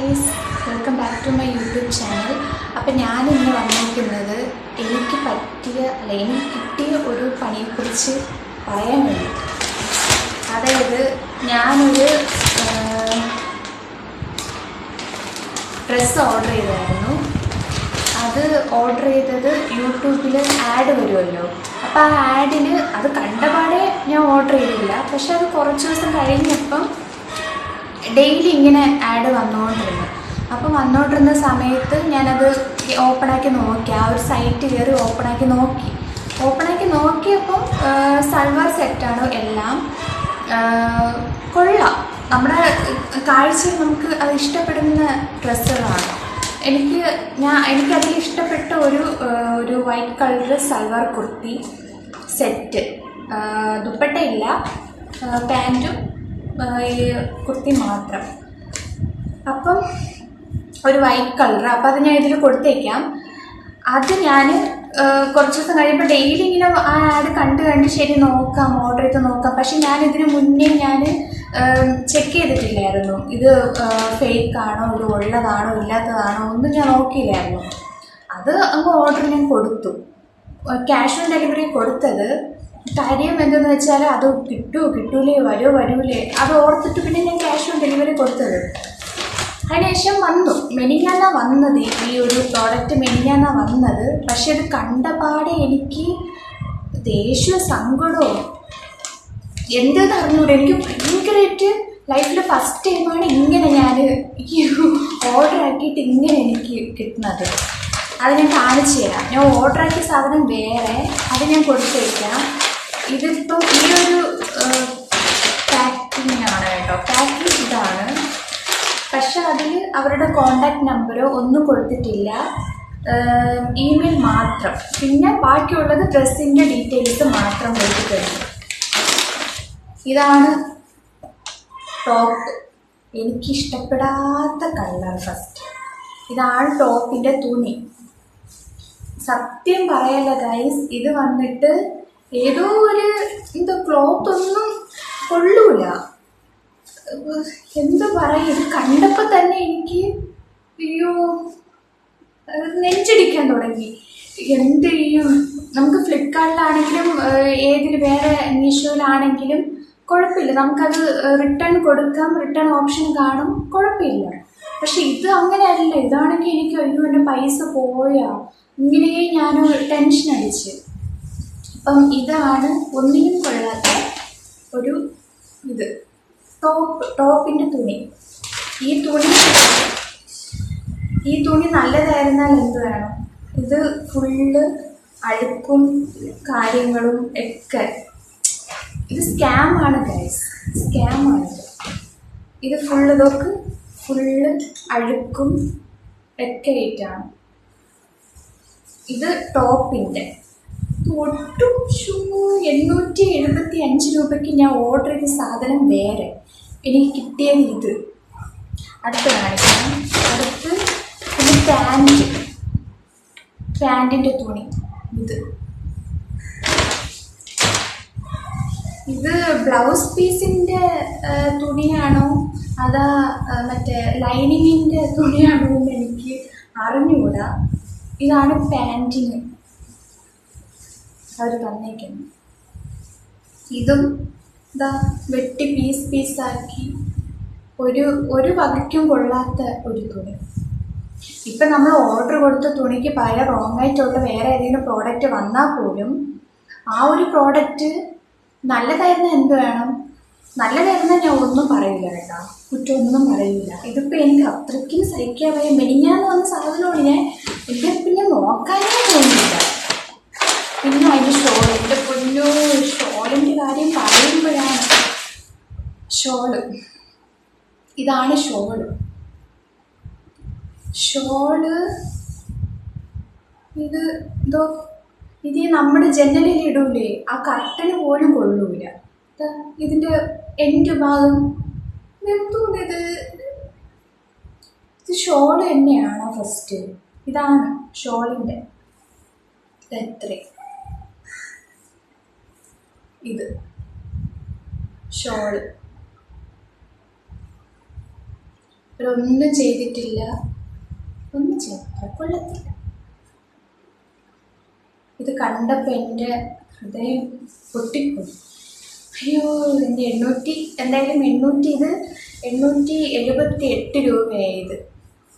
Guys welcome back to my YouTube channel അപ്പം ഞാൻ ഇന്ന് വന്നിരിക്കുന്നത് എനിക്ക് പറ്റിയ അല്ല എനിക്ക് കിട്ടിയ ഒരു പണിയെക്കുറിച്ച് പറയാൻ വേണ്ടി അതായത് ഞാനൊരു ഡ്രസ്സ് ഓർഡർ ചെയ്തായിരുന്നു. അത് ഓർഡർ ചെയ്തത് യൂട്യൂബിൽ ആഡ് വരുമല്ലോ അപ്പോൾ ആ ആഡിൽ അത് കണ്ടപാടെ ഞാൻ ഓർഡർ ചെയ്തില്ല. പക്ഷെ അത് കുറച്ച് ദിവസം കഴിഞ്ഞപ്പം ഡെയിലി ഇങ്ങനെ ആഡ് വന്നുകൊണ്ടിരുന്നു അപ്പോൾ വന്നുകൊണ്ടിരുന്ന സമയത്ത് ഞാനത് ഓപ്പണാക്കി നോക്കി. ആ ഒരു സൈറ്റ് കയറി ഓപ്പണാക്കി നോക്കി. ഓപ്പണാക്കി നോക്കിയപ്പോൾ സൽവാർ സെറ്റാണ് എല്ലാം. കൊള്ളാം. നമ്മുടെ കാഴ്ചയിൽ നമുക്ക് അത് ഇഷ്ടപ്പെടുന്ന ഡ്രസ്സുകളാണ്. എനിക്ക് ഞാൻ എനിക്കതിൽ ഇഷ്ടപ്പെട്ട ഒരു ഒരു white colour salwar kurti set ദുപ്പട്ടയില്ല പാന്റും ഈ കുർത്തി മാത്രം. അപ്പം ഒരു വൈറ്റ് കളർ അപ്പം അത് ഞാൻ ഇതിൽ കൊടുത്തേക്കാം. അത് ഞാൻ കുറച്ച് ദിവസം കഴിയുമ്പോൾ ഡെയിലി ഇങ്ങനെ ആ ആഡ് കണ്ട് കണ്ട് ശരി നോക്കാം ഓർഡർ ചെയ്ത് നോക്കാം. പക്ഷെ ഞാൻ മുന്നേ ഞാൻ ചെക്ക് ചെയ്തിട്ടില്ലായിരുന്നു. ഇത് ഫേക്ക് ആണോ ഇത് ഉള്ളതാണോ ഇല്ലാത്തതാണോ ഒന്നും ഞാൻ നോക്കിയില്ലായിരുന്നു. അത് അങ്ങ് ഓർഡർ ഞാൻ കൊടുത്തു. ക്യാഷ് ഓൺ ഡെലിവറി കൊടുത്തത്. കാര്യം എന്തെന്ന് വെച്ചാൽ അത് കിട്ടുമോ കിട്ടൂലേ വരുമോ വരൂലേ. അത് ഓർത്തിട്ട് പിന്നെ ഞാൻ ക്യാഷ് ഓൺ ഡെലിവറി കൊടുത്തത്. അതിനുശേഷം വന്നു. മെനിഞ്ഞാന്ന വന്നത് ഈ ഒരു പ്രോഡക്റ്റ് മെനിഞ്ഞാന്ന വന്നത്. പക്ഷെ അത് കണ്ടപാടെ എനിക്ക് ദേഷ്യ സങ്കടവും എന്തെന്ന് അറിഞ്ഞൂടെ? എനിക്ക് ഭയങ്കരമായിട്ട് ലൈഫിൽ ഫസ്റ്റ് ടൈമാണ് ഇങ്ങനെ ഞാൻ ഈ ഓർഡർ ആക്കിയിട്ട് ഇങ്ങനെ എനിക്ക് കിട്ടുന്നത്. അത് ഞാൻ കാണിച്ചു തരാം. ഞാൻ ഓർഡർ ആക്കിയ സാധനം വേറെ. അത് ഞാൻ കൊടുത്തേക്കാം ഇതിപ്പം ഈ ഒരു പാക്കിംഗ് ആണ് കേട്ടോ. പാക്കിംഗ് ഇതാണ്. പക്ഷെ അതിൽ അവരുടെ കോണ്ടാക്ട് നമ്പറോ ഒന്നും കൊടുത്തിട്ടില്ല. ഇമെയിൽ മാത്രം. പിന്നെ ബാക്കിയുള്ളത് ഡ്രസ്സിന്റെ ഡീറ്റെയിൽസ് മാത്രം കൊടുത്തിട്ടുണ്ട്. ഇതാണ് ടോപ്പ്. എനിക്കിഷ്ടപ്പെടാത്ത colour first. ഇതാണ് ടോപ്പിന്റെ തുണി. സത്യം പറയല്ല ഗൈസ്. ഇത് വന്നിട്ട് ഏതോ ഒരു എന്താ ക്ലോത്ത് ഒന്നും കൊള്ളൂല. എന്ത് പറയും ഇത് കണ്ടപ്പോൾ തന്നെ എനിക്ക് അയ്യോ നെഞ്ചടിക്കാൻ തുടങ്ങി. എന്ത് ചെയ്യും? നമുക്ക് ഫ്ലിപ്കാർട്ടിലാണെങ്കിലും ഏതിൽ വേറെ മീഷോയിലാണെങ്കിലും കുഴപ്പമില്ല. നമുക്കത് റിട്ടേൺ കൊടുക്കാം റിട്ടേൺ ഓപ്ഷൻ കാണും കുഴപ്പമില്ല. പക്ഷെ ഇത് അങ്ങനെയല്ല. ഇതാണെങ്കിൽ എനിക്ക് അയ്യോ എന്റെ പൈസ പോയാ. ഇങ്ങനെ ഞാൻ ടെൻഷൻ അടിച്ച്. അപ്പം ഇതാണ് ഒന്നിനും കൊള്ളാത്ത ഒരു ഇത്. ടോപ്പ് ടോപ്പിന്റെ തുണി. ഈ തുണി ഈ തുണി നല്ലതായിരുന്നാൽ എന്ത് വേണം? ഇത് ഫുള്ള് അഴുക്കും കാര്യങ്ങളും ഒക്കെ. ഇത് സ്കാമാണ് ഗൈസ് സ്കാമാണിത് ഇത്. ഫുള്ള് ഇതൊക്കെ ഫുള്ള് അഴുക്കും ഒക്കെ ആയിട്ടാണ്. ഇത് ടോപ്പിന്റെ ഒട്ടും എണ്ണൂറ്റി എഴുപത്തി അഞ്ച് രൂപയ്ക്ക് ഞാൻ ഓർഡർ ചെയ്ത സാധനം വേറെ. എനിക്ക് കിട്ടിയത് ഇത്. അടുത്ത് കാണിക്കാം. അടുത്ത് പിന്നെ പാന്റ് പാന്റിന്റെ തുണി. ഇത്. ഇത് ബ്ലൗസ് പീസിന്റെ തുണിയാണോ? അതാ മറ്റേ ലൈനിങ്ങിന്റെ തുണിയാണോ എന്ന് എനിക്ക് അറിഞ്ഞുകൂടാ. ഇതാണ് പാന്റിന് അവർ തന്നേക്കുന്നു. ഇതും ഇതാ വെട്ടി പീസ് പീസാക്കി ഒരു ഒരു വകയ്ക്കും കൊള്ളാത്ത ഒരു തുണി. ഇപ്പം നമ്മൾ ഓർഡർ കൊടുത്ത തുണിക്ക് പല റോങ് ആയിട്ടുള്ള വേറെ ഏതെങ്കിലും പ്രോഡക്റ്റ് വന്നാൽ പോലും ആ ഒരു പ്രോഡക്റ്റ് നല്ലതായിരുന്ന എന്ത് വേണം? നല്ലതായിരുന്ന ഞാൻ ഒന്നും പറയില്ല കേട്ടോ. കുറ്റമൊന്നും പറയില്ല. ഇതിപ്പോൾ എനിക്ക് അത്രയ്ക്കും സഹിക്കാൻ വയ്യ. മെനിഞ്ഞാന്ന് വന്ന സാധനമാണ് ഞാൻ എനിക്ക് പിന്നെ നോക്കാനേ തോന്നിയില്ല. പിന്നെ അതിന്റെ ഷോൾ എന്റെ പൊന്നു ഷോളിന്റെ കാര്യം പറയുമ്പോഴാണ് ഷോൾ ഇതാണ് ഷോൾ ഷോൾ ഇത് എന്തോ? ഇത് നമ്മുടെ ജനലിൽ ഇടൂലേ ആ കർട്ടന് പോലും കൊള്ളൂല. ഇതിന്റെ എന്റെ ഭാഗം. എന്തോ ഇത്? ഷോൾ തന്നെയാണോ ഫസ്റ്റ് ഇതാണ് ഷോളിന്റെ എത്ര ഇത്. ഷോൾ. ഒന്നും ചെയ്തിട്ടില്ല. ഒന്നും ചെയ്തിട്ടില്ല കൊള്ളത്തില്ല. ഇത് കണ്ടപ്പോൾ എന്റെ ഹൃദയം പൊട്ടിപ്പോയി. അയ്യോ എന്റെ എണ്ണൂറ്റി എന്തായാലും എണ്ണൂറ്റി ഇത് എണ്ണൂറ്റി എഴുപത്തി എട്ട് രൂപയായി ഇത്.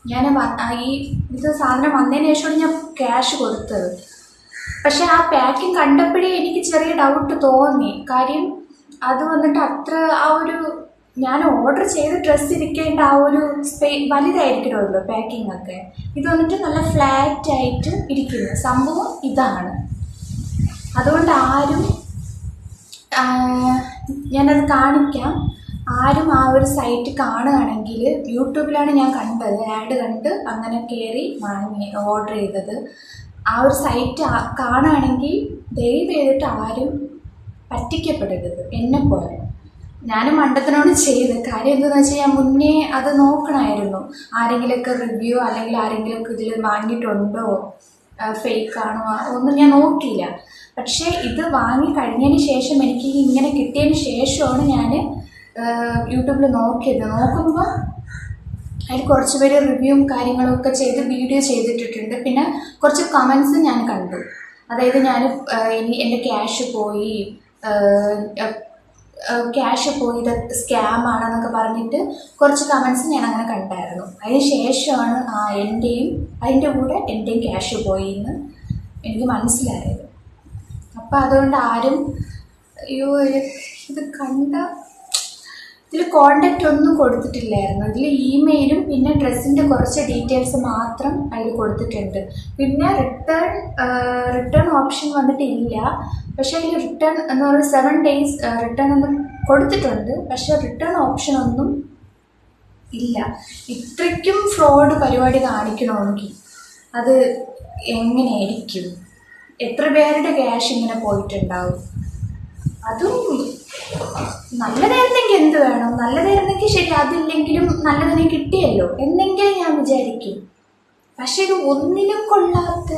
ഞാൻ ഈ ഇത് സാധനം വന്നതിന് ശേഷമാണ് ഞാൻ ക്യാഷ് കൊടുത്തത്. പക്ഷെ ആ പാക്കിംഗ് കണ്ടപ്പോഴേ എനിക്ക് ചെറിയ ഡൗട്ട് തോന്നി. കാര്യം അത് വന്നിട്ട് അത്ര ആ ഒരു ഞാൻ ഓർഡർ ചെയ്ത ഡ്രസ്സ് ഇരിക്കേണ്ട ആ ഒരു സ്പേ വലുതായിരിക്കണമല്ലോ പാക്കിംഗ് ഒക്കെ. ഇത് വന്നിട്ട് നല്ല ഫ്ലാറ്റ് ആയിട്ട് ഇരിക്കുന്നു. സംഭവം ഇതാണ്. അതുകൊണ്ട് ആരും ഞാനത് കാണിക്കാം. ആരും ആ ഒരു സൈറ്റ് കാണുകയാണെങ്കിൽ യൂട്യൂബിലാണ് ഞാൻ കണ്ടത്. ആഡ് കണ്ട് അങ്ങനെ കയറി വാങ്ങി ഓർഡർ ചെയ്തത്. ആ ഒരു സൈറ്റ് കാണുകയാണെങ്കിൽ ദയവ് ചെയ്തിട്ട് ആരും പറ്റിക്കപ്പെടരുത്. എന്നെ പോലെ. ഞാൻ മണ്ടത്തിനോട് ചെയ്ത് കാര്യം എന്താണെന്ന് വെച്ചാൽ ഞാൻ മുന്നേ അത് നോക്കണമായിരുന്നു ആരെങ്കിലുമൊക്കെ റിവ്യൂ അല്ലെങ്കിൽ ആരെങ്കിലുമൊക്കെ ഇതിൽ വാങ്ങിയിട്ടുണ്ടോ? ഫേക്ക് ആണോ? ഒന്നും ഞാൻ നോക്കിയില്ല. പക്ഷേ ഇത് വാങ്ങി കഴിഞ്ഞതിന് ശേഷം എനിക്ക് ഇങ്ങനെ കിട്ടിയതിന് ശേഷമാണ് ഞാൻ യൂട്യൂബിൽ നോക്കിയത്. നോക്കുമ്പോൾ അതിൽ കുറച്ച് പേര് റിവ്യൂവും കാര്യങ്ങളൊക്കെ ചെയ്ത് വീഡിയോ ചെയ്തിട്ടിട്ടുണ്ട്. പിന്നെ കുറച്ച് കമൻസ് ഞാൻ കണ്ടു. അതായത് ഞാൻ എന്റെ ക്യാഷ് പോയി ക്യാഷ് പോയി ഇത് സ്കാം ആണെന്നൊക്കെ പറഞ്ഞിട്ട് കുറച്ച് കമൻസ് ഞാൻ അങ്ങനെ കണ്ടായിരുന്നു. അതിന് ശേഷമാണ് ആ എന്റെയും അതിന്റെ കൂടെ എന്റെയും ക്യാഷ് പോയി എന്ന് എനിക്ക് മനസ്സിലായത്. അപ്പം അതുകൊണ്ട് ആരും അയ്യോ ഇത് കണ്ട ഇതിൽ കോണ്ടാക്റ്റ് ഒന്നും കൊടുത്തിട്ടില്ലായിരുന്നു. ഇതിൽ ഇമെയിലും പിന്നെ ഡ്രസ്സിന്റെ കുറച്ച് ഡീറ്റെയിൽസ് മാത്രം അതിൽ കൊടുത്തിട്ടുണ്ട്. പിന്നെ റിട്ടേൺ റിട്ടേൺ ഓപ്ഷൻ വന്നിട്ടില്ല. പക്ഷേ അതിൽ റിട്ടേൺ എന്ന് പറയുന്നത് സെവൻ ഡേയ്സ് റിട്ടേൺ ഒന്നും കൊടുത്തിട്ടുണ്ട്. പക്ഷേ റിട്ടേൺ ഓപ്ഷൻ ഒന്നും ഇല്ല. ഇത്രയ്ക്കും ഫ്രോഡ് പരിപാടി കാണിക്കണമെങ്കിൽ അത് എങ്ങനെയായിരിക്കും? എത്ര പേരുടെ ക്യാഷ് ഇങ്ങനെ പോയിട്ടുണ്ടാവും? അതും നല്ലതായിരുന്നെങ്കിൽ എന്ത് വേണം? നല്ലതായിരുന്നെങ്കിൽ ശരി അതില്ലെങ്കിലും നല്ലതിനെ കിട്ടിയല്ലോ. എന്നെങ്കിലും ഞാൻ വിചാരിക്കും. പക്ഷെ ഇത് ഒന്നിനും കൊള്ളാത്ത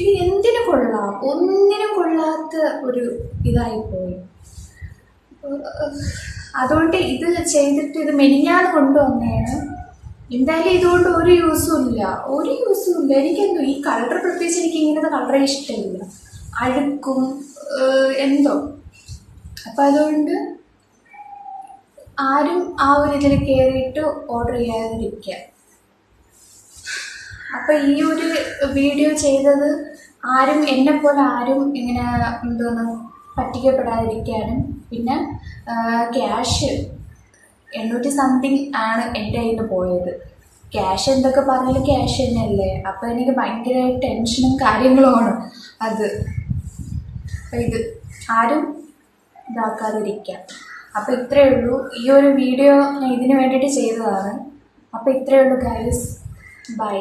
ഇത് എന്തിനു കൊള്ളാം? ഒന്നിനും കൊള്ളാത്ത ഒരു ഇതായിപ്പോയി. അതുകൊണ്ട് ഇത് ചെയ്തിട്ട് ഇത് മെനിഞ്ഞാൽ കൊണ്ടുവന്നതാണ്. എന്തായാലും ഇതുകൊണ്ട് ഒരു യൂസും ഇല്ല. ഒരു യൂസും ഇല്ല. എനിക്കെന്തോ ഈ കളർ പ്രത്യേകിച്ച് എനിക്ക് ഇങ്ങനത്തെ കളറേ ഇഷ്ടമില്ല. അഴുക്കും എന്തോ. അപ്പം അതുകൊണ്ട് ആരും ആ ഒരു ഇതിൽ കയറിയിട്ട് ഓർഡർ ചെയ്യാതിരിക്കുക. അപ്പം ഈ ഒരു വീഡിയോ ചെയ്തത് ആരും എന്നെപ്പോലെ ആരും ഇങ്ങനെ എന്തോന്ന് പറ്റിക്കപ്പെടാതിരിക്കാനും പിന്നെ ക്യാഷ് എണ്ണൂറ്റി സംതിങ് ആണ് എന്റെ കയ്യിൽ പോയത്. ക്യാഷ് എന്തൊക്കെ പറഞ്ഞാലും ക്യാഷ് തന്നെയല്ലേ? അപ്പോൾ എനിക്ക് ഭയങ്കര ടെൻഷനും കാര്യങ്ങളുമാണ് അത്. ഇത് ആരും ഇതാക്കാതിരിക്കുക. അപ്പോൾ ഇത്രയേ ഉള്ളൂ. ഈ ഒരു വീഡിയോ ഞാൻ ഇതിന് വേണ്ടിയിട്ട് ചെയ്തതാണ്. അപ്പോൾ ഇത്രയേ ഉള്ളൂ ഗൈസ് ബൈ